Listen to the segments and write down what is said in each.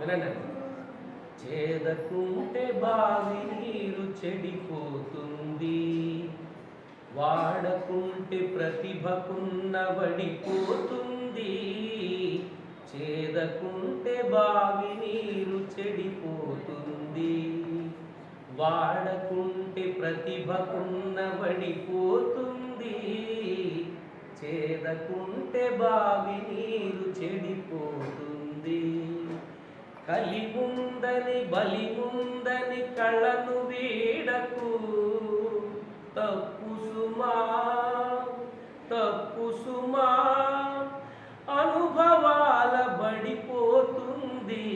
వినండి. చేదకుంటే బావి నీరు చెడిపోతుంది. వాడకుంటే ప్రతిభకున్న వడిపోతుంది. చేదకుంటే బావి నీరు చెడిపోతుంది. వాడకుంటే ప్రతిభకున్న వడిపోతుంది. చేదకుంటే బావి నీరు చెడిపోతుంది. కలి ఉందని కళ్ళను వీడకు. తప్పు సుమా తప్పు సుమా అనుభవాల బడిపోతుంది.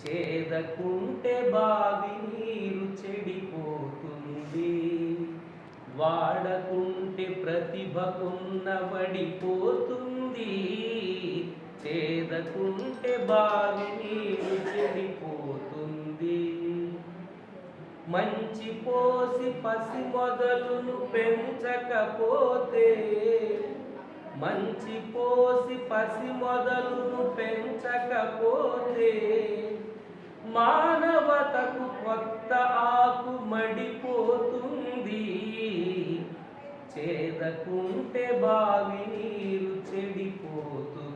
చేదకుంటే బావి నీరు చెడిపోతుంది. వాడకుంటే ప్రతిభకున్న పడిపోతుంది చేదకుంటే బావి నీరు చెడిపోతుంది. మంచి పోసి పసి మొదలును పెంచకపోతే మంచి పోసి పసి మొదలును పెంచకపోతే మానవతకు కొత్త ఆకు మడిపోతుంది. చేదకుంటే బావి నీరు చెడిపోతుంది.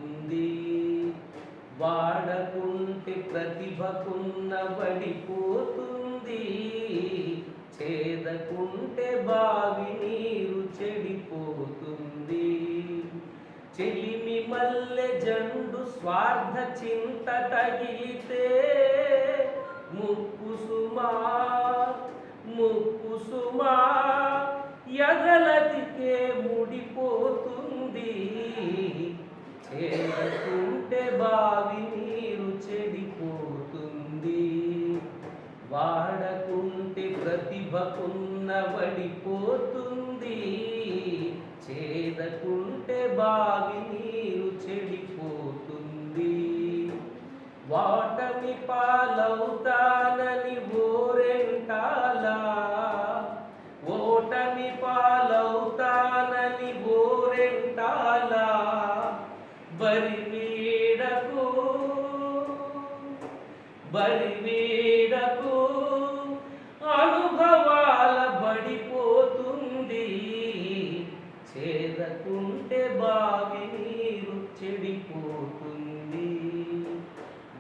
వాడకుంటే ప్రతిభకున్న పడిపోతుంది. చేదకుంటే బావి నీరు చెడిపోతుంది. చెలిమి మల్లె జండు స్వార్థ చింత తగిలి వాడకుంటే ప్రతిభకున్న వడిపోతుంది చేదకుంటే బావి నీరు చెడిపోతుంది. వాటమి పాలవుతానని ఓరెంటాలా ఓటమి పాలవుతానని ఓరెంటాలా బరి బరి అనుభవాల బడిపోతుంది. చేదకుంటే బావి నీరు చెడిపోతుంది.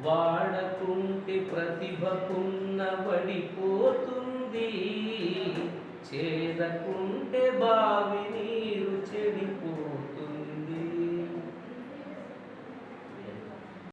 వాడకుంటే ప్రతిభకున్న పడిపోతుంది చేదకుంటే బావి నీరు